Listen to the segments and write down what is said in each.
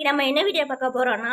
இன்றைக்கி நம்ம என்ன வீடியோ பார்க்க போகிறோன்னா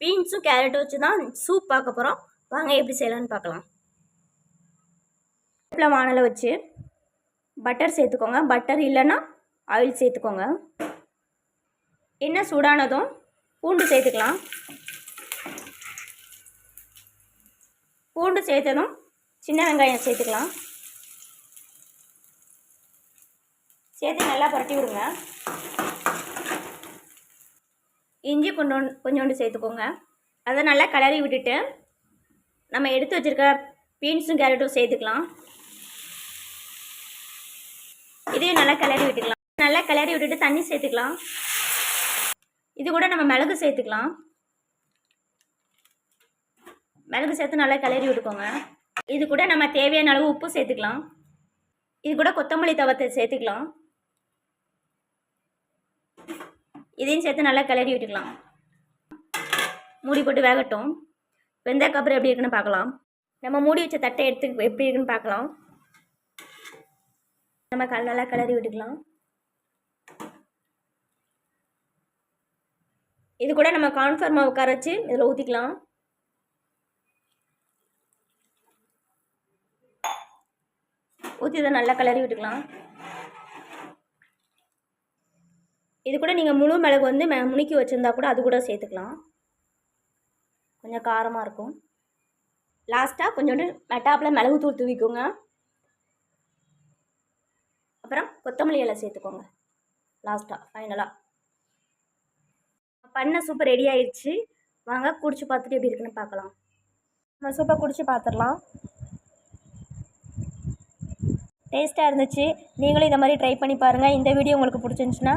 பீன்ஸும் கேரட்டும் வச்சு தான் சூப் பார்க்க போகிறோம் வாங்க எப்படி செய்யலாம்னு பார்க்கலாம். அடுப்பில் வானலை வச்சு பட்டர் சேர்த்துக்கோங்க. பட்டர் இல்லைன்னா ஆயில் சேர்த்துக்கோங்க. எண்ணெய் சூடானதும் பூண்டு சேர்த்துக்கலாம். பூண்டு சேர்த்ததும் சின்ன வெங்காயம் சேர்த்துக்கலாம். சேர்த்து நல்லா புரட்டி விடுங்க. இஞ்சி கொஞ்சோண்டு கொஞ்சோண்டு சேர்த்துக்கோங்க. அதை நல்லா கிளறி விட்டுட்டு நம்ம எடுத்து வச்சுருக்க பீன்ஸும் கேரட்டும் சேர்த்துக்கலாம். இதையும் நல்லா கிளறி விட்டுக்கலாம். நல்லா கிளறி விட்டுட்டு தண்ணி சேர்த்துக்கலாம். இது கூட நம்ம மிளகு சேர்த்துக்கலாம். மிளகு சேர்த்து நல்லா கிளறி விட்டுக்கோங்க. இது கூட நம்ம தேவையான அளவு உப்பு சேர்த்துக்கலாம். இது கூட கொத்தமல்லி தவத்தை சேர்த்துக்கலாம். இதையும் சேர்த்து நல்லா கிளறி விட்டுக்கலாம். மூடி போட்டு வேகட்டும். வெந்ததுக்கு அப்புறம் எப்படி இருக்குன்னு பார்க்கலாம். நம்ம மூடி வச்ச தட்டை எடுத்து எப்படி இருக்குன்னு பார்க்கலாம். நம்ம கல் நல்லா கிளறி விட்டுக்கலாம். இது கூட நம்ம கான்ஃபார்மாக உட்கார வச்சு இதில் ஊற்றிக்கலாம் ஊற்றி இதை நல்லா கிளறி விட்டுக்கலாம். இது கூட நீங்கள் முழு மிளகு வந்து மெ முணுக்கி வச்சுருந்தா கூட அது கூட சேர்த்துக்கலாம். கொஞ்சம் காரமாக இருக்கும். லாஸ்ட்டாக கொஞ்சோண்டு மெட்டாப்பில் மிளகு தூள் தூவிக்கோங்க. அப்புறம் கொத்தமல்லி இலை சேர்த்துக்கோங்க. லாஸ்ட்டாக ஃபைனலாக பண்ண சூப்பர் ரெடி ஆயிடுச்சு வாங்க குடிச்சு பார்த்துட்டு எப்படி இருக்குன்னு பார்க்கலாம். நம்ம சூப்பர் குடிச்சு பார்த்துடலாம். டேஸ்ட்டாக இருந்துச்சு. நீங்களும் இந்த மாதிரி ட்ரை பண்ணி பாருங்கள் இந்த வீடியோ உங்களுக்கு பிடிச்சிருந்துச்சுன்னா